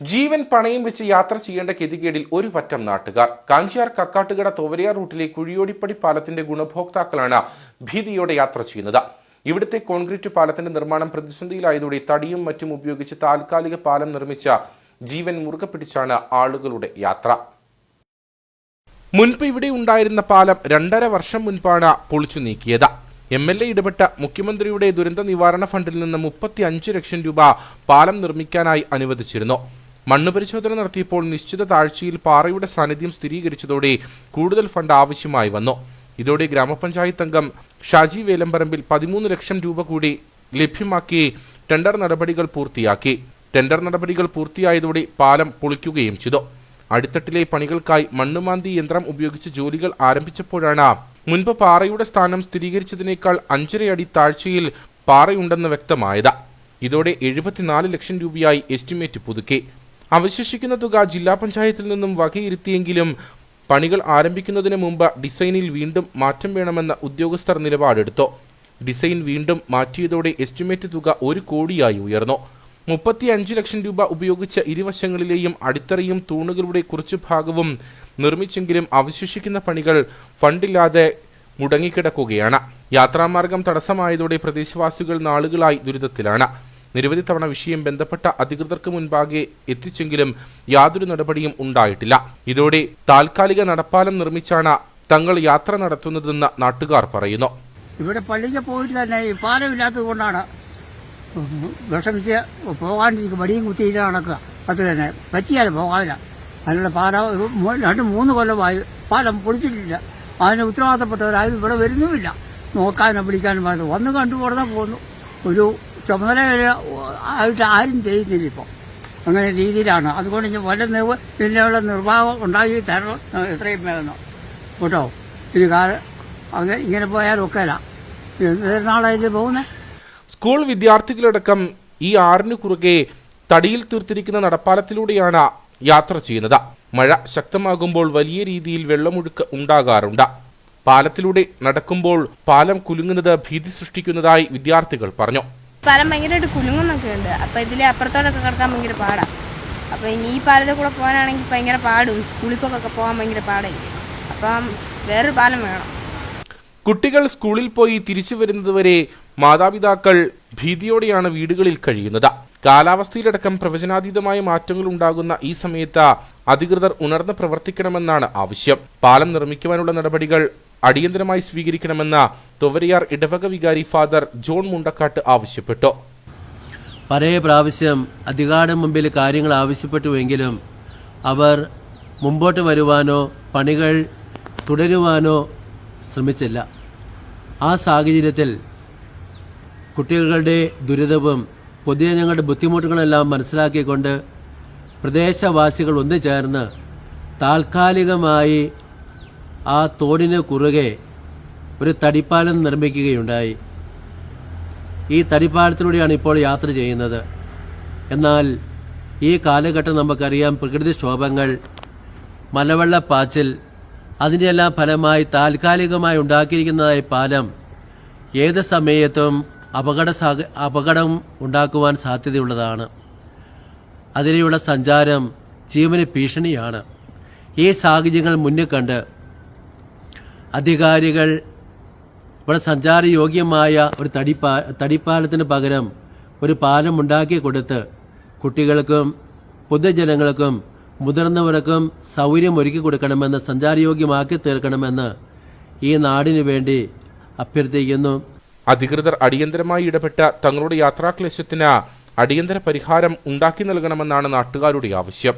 ജീവൻ പണയം വെച്ച് യാത്ര ചെയ്യേണ്ട ഗതികേടിൽ ഒരു പറ്റം നാട്ടുകാർ. കാഞ്ചിയാർ കക്കാട്ടുകട തോവരിയാർ റൂട്ടിലെ കുഴിയോടിപ്പടി പാലത്തിന്റെ ഗുണഭോക്താക്കളാണ് ഭീതിയോടെ യാത്ര ചെയ്യുന്നത്. ഇവിടുത്തെ കോൺക്രീറ്റ് പാലത്തിന്റെ നിർമ്മാണം പ്രതിസന്ധിയിലായതോടെ തടിയും മറ്റും ഉപയോഗിച്ച് താൽക്കാലിക പാലം നിർമ്മിച്ച ജീവൻ മുറുകെ പിടിച്ചാണ് ആളുകളുടെ യാത്ര. മുൻപ് ഇവിടെ ഉണ്ടായിരുന്ന പാലം രണ്ടര വർഷം മുൻപാണ് പൊളിച്ചു നീക്കിയത്. എം എൽ എ ഇടപെട്ട മുഖ്യമന്ത്രിയുടെ ദുരന്ത നിവാരണ ഫണ്ടിൽ നിന്ന് മുപ്പത്തി അഞ്ച് ലക്ഷം രൂപ പാലം നിർമ്മിക്കാനായി അനുവദിച്ചിരുന്നു. മണ്ണ് പരിശോധന നടത്തിയപ്പോൾ നിശ്ചിത താഴ്ചയിൽ പാറയുടെ സാന്നിധ്യം സ്ഥിരീകരിച്ചതോടെ കൂടുതൽ ഫണ്ട് ആവശ്യമായി വന്നു. ഇതോടെ ഗ്രാമപഞ്ചായത്ത് അംഗം ഷാജി വേലമ്പറമ്പിൽ പതിമൂന്ന് ലക്ഷം രൂപ കൂടി ലഭ്യമാക്കി ടെൻഡർ നടപടികൾ പൂർത്തിയാക്കി. ടെൻഡർ നടപടികൾ പൂർത്തിയായതോടെ പാലം പൊളിക്കുകയും ചെയ്തു. അടിത്തട്ടിലെ പണികൾക്കായി മണ്ണുമാന്തി യന്ത്രം ഉപയോഗിച്ച് ജോലികൾ ആരംഭിച്ചപ്പോഴാണ് മുൻപ് പാറയുടെ സ്ഥാനം സ്ഥിരീകരിച്ചതിനേക്കാൾ അഞ്ചരയടി താഴ്ചയിൽ പാറയുണ്ടെന്ന് വ്യക്തമായത്. ഇതോടെ എഴുപത്തിനാല് ലക്ഷം രൂപയായി എസ്റ്റിമേറ്റ് പുതുക്കി. അവശേഷിക്കുന്ന തുക ജില്ലാ പഞ്ചായത്തിൽ നിന്നും വകയിരുത്തിയെങ്കിലും പണികൾ ആരംഭിക്കുന്നതിന് മുമ്പ് ഡിസൈനിൽ വീണ്ടും മാറ്റം വേണമെന്ന ഉദ്യോഗസ്ഥർ നിലപാടെടുത്തു. ഡിസൈൻ വീണ്ടും മാറ്റിയതോടെ എസ്റ്റിമേറ്റ് തുക ഒരു കോടിയായി ഉയർന്നു. മുപ്പത്തി അഞ്ച് ലക്ഷം രൂപ ഉപയോഗിച്ച് ഇരുവശങ്ങളിലെയും അടിത്തറയും തൂണുകളുടെ കുറച്ചു ഭാഗവും നിർമ്മിച്ചെങ്കിലും അവശേഷിക്കുന്ന പണികൾ ഫണ്ടില്ലാതെ മുടങ്ങിക്കിടക്കുകയാണ്. യാത്രാമാർഗം തടസ്സമായതോടെ പ്രദേശവാസികൾ നാളുകളായി ദുരിതത്തിലാണ്. നിരവധി തവണ വിഷയം ബന്ധപ്പെട്ട അധികൃതർക്ക് മുൻപാകെ എത്തിച്ചെങ്കിലും യാതൊരു നടപടിയും ഉണ്ടായിട്ടില്ല. ഇതോടെ താൽക്കാലിക നടപ്പാലം നിർമ്മിച്ചാണ് തങ്ങൾ യാത്ര നടത്തുന്നതെന്ന് നാട്ടുകാർ പറയുന്നു. ഇവിടെ പള്ളിക്ക് പോയിട്ട് തന്നെ ഈ പാലമില്ലാത്തത് കൊണ്ടാണ് വിഷമിച്ച് പോകാണ്ടിരിക്കും വടിയും കുത്തിയിട്ട് നടക്കുക. അത് തന്നെ പറ്റിയാലും പോകാനില്ല. അതിനുള്ള പാലം രണ്ട് മൂന്ന് കൊല്ലമായി പാലം പൊളിച്ചിട്ടില്ല. അതിന് ഉത്തരവാദിത്തപ്പെട്ടവരാരും ഇവിടെ വരുന്നുമില്ല. നോക്കാനും പിടിക്കാനും വന്ന് കണ്ടു കൊടുത്താൽ പോകുന്നു ഒരു ചുമതല ആയിട്ട് ആരും ചെയ്യുന്നില്ല ഇപ്പോൾ അങ്ങനെ രീതിയിലാണ്. അതുകൊണ്ട് ഇനി വല്ല നിവ് പിന്നെയുള്ള നിർവാഹം ഉണ്ടാക്കി തരണം എത്രയും വേണം. കേട്ടോ? ഇനി കാലം ഇങ്ങനെ പോയാൽ ഒക്കെയല്ല നാളായിട്ട് പോകുന്നേ? സ്കൂൾ വിദ്യാർത്ഥികളടക്കം ഈ ആറിന് കുറുകെ തടിയിൽ തീർത്തിരിക്കുന്ന നടപ്പാലത്തിലൂടെയാണ് യാത്ര ചെയ്യുന്നത്. മഴ ശക്തമാകുമ്പോൾ വലിയ രീതിയിൽ വെള്ളമൊഴുക്ക് ഉണ്ടാകാറുണ്ട്. പാലത്തിലൂടെ നടക്കുമ്പോൾ പാലം കുലുങ്ങുന്നത് ഭീതി സൃഷ്ടിക്കുന്നതായി വിദ്യാർത്ഥികൾ പറഞ്ഞു. പാലം ഭയങ്കരമായിട്ട് കുലുങ്ങുന്നൊക്കെ ഉണ്ട്. അപ്പോൾ ഇതിലെ അപ്പുറത്തോടൊക്കെ കിടക്കാൻ ഭയങ്കര പാടാണ് അപ്പോൾ ഇനി ഈ പാലത്തിൽ കൂടെ പോകാനാണെങ്കിൽ ഭയങ്കര പാടും. സ്കൂളിൽ പോകൊക്കെ പോകാൻ ഭയങ്കര പാടായിരിക്കും. അപ്പം വേറൊരു പാലം വേണം. കുട്ടികൾ സ്കൂളിൽ പോയി തിരിച്ചു വരുന്നതുവരെ മാതാപിതാക്കൾ ഭീതിയോടെയാണ് വീടുകളിൽ കഴിയുന്നത്. കാലാവസ്ഥയിലടക്കം പ്രവചനാതീതമായ മാറ്റങ്ങൾ ഉണ്ടാകുന്ന ഈ സമയത്ത് അധികൃതർ ഉണർന്ന് പ്രവർത്തിക്കണമെന്നാണ് ആവശ്യം. പാലം നിർമ്മിക്കുവാനുള്ള നടപടികൾ അടിയന്തരമായി സ്വീകരിക്കണമെന്ന് തൊവരയാർ ഇടവക വികാരി ഫാദർ ജോൺ മുണ്ടക്കാട്ട് ആവശ്യപ്പെട്ടു. പല പ്രാവശ്യം അധികാരം മുമ്പിൽ കാര്യങ്ങൾ ആവശ്യപ്പെട്ടുവെങ്കിലും അവർ മുമ്പോട്ട് വരുവാനോ പണികൾ തുടരുവാനോ ശ്രമിച്ചില്ല. ആ സാഹചര്യത്തിൽ കുട്ടികളുടെ ദുരിതവും പൊതുജനങ്ങളുടെ ബുദ്ധിമുട്ടുകളെല്ലാം മനസ്സിലാക്കിക്കൊണ്ട് പ്രദേശവാസികൾ ഒന്നു ചേർന്ന് താൽക്കാലികമായി ആ തോടിന് കുറുകെ ഒരു തടിപ്പാലം നിർമ്മിക്കുകയുണ്ടായി. ഈ തടിപ്പാലത്തിലൂടെയാണ് ഇപ്പോൾ യാത്ര ചെയ്യുന്നത്. എന്നാൽ ഈ കാലഘട്ടം നമുക്കറിയാം പ്രകൃതിക്ഷോഭങ്ങൾ മലവെള്ളപ്പാച്ചിൽ അതിന്റെയെല്ലാം ഫലമായി താൽക്കാലികമായി ഉണ്ടാക്കിയിരിക്കുന്നതായി പാലം ഏത് സമയത്തും അപകട അപകടം ഉണ്ടാക്കുവാൻ സാധ്യതയുള്ളതാണ്. അതിലെയുള്ള സഞ്ചാരം ജീവന് ഭീഷണിയാണ്. ഈ സാഹചര്യങ്ങൾ മുന്നിൽ കണ്ട് അധികാരികൾ ഇവിടെ സഞ്ചാരയോഗ്യമായ ഒരു തടിപ്പാ തടിപ്പാലത്തിന് പകരം ഒരു പാലം ഉണ്ടാക്കി കൊടുത്ത് കുട്ടികൾക്കും പൊതുജനങ്ങൾക്കും മുതിർന്നവർക്കും സൗകര്യം ഒരുക്കി കൊടുക്കണമെന്ന് സഞ്ചാരയോഗ്യമാക്കി തീർക്കണമെന്ന് ഈ നാടിനു വേണ്ടി അഭ്യർത്ഥിക്കുന്നു. അധികൃതർ അടിയന്തരമായി ഇടപെട്ട തങ്ങളുടെ യാത്രാക്ലേശത്തിന് അടിയന്തര പരിഹാരം ഉണ്ടാക്കി നൽകണമെന്നാണ് നാട്ടുകാരുടെ ആവശ്യം.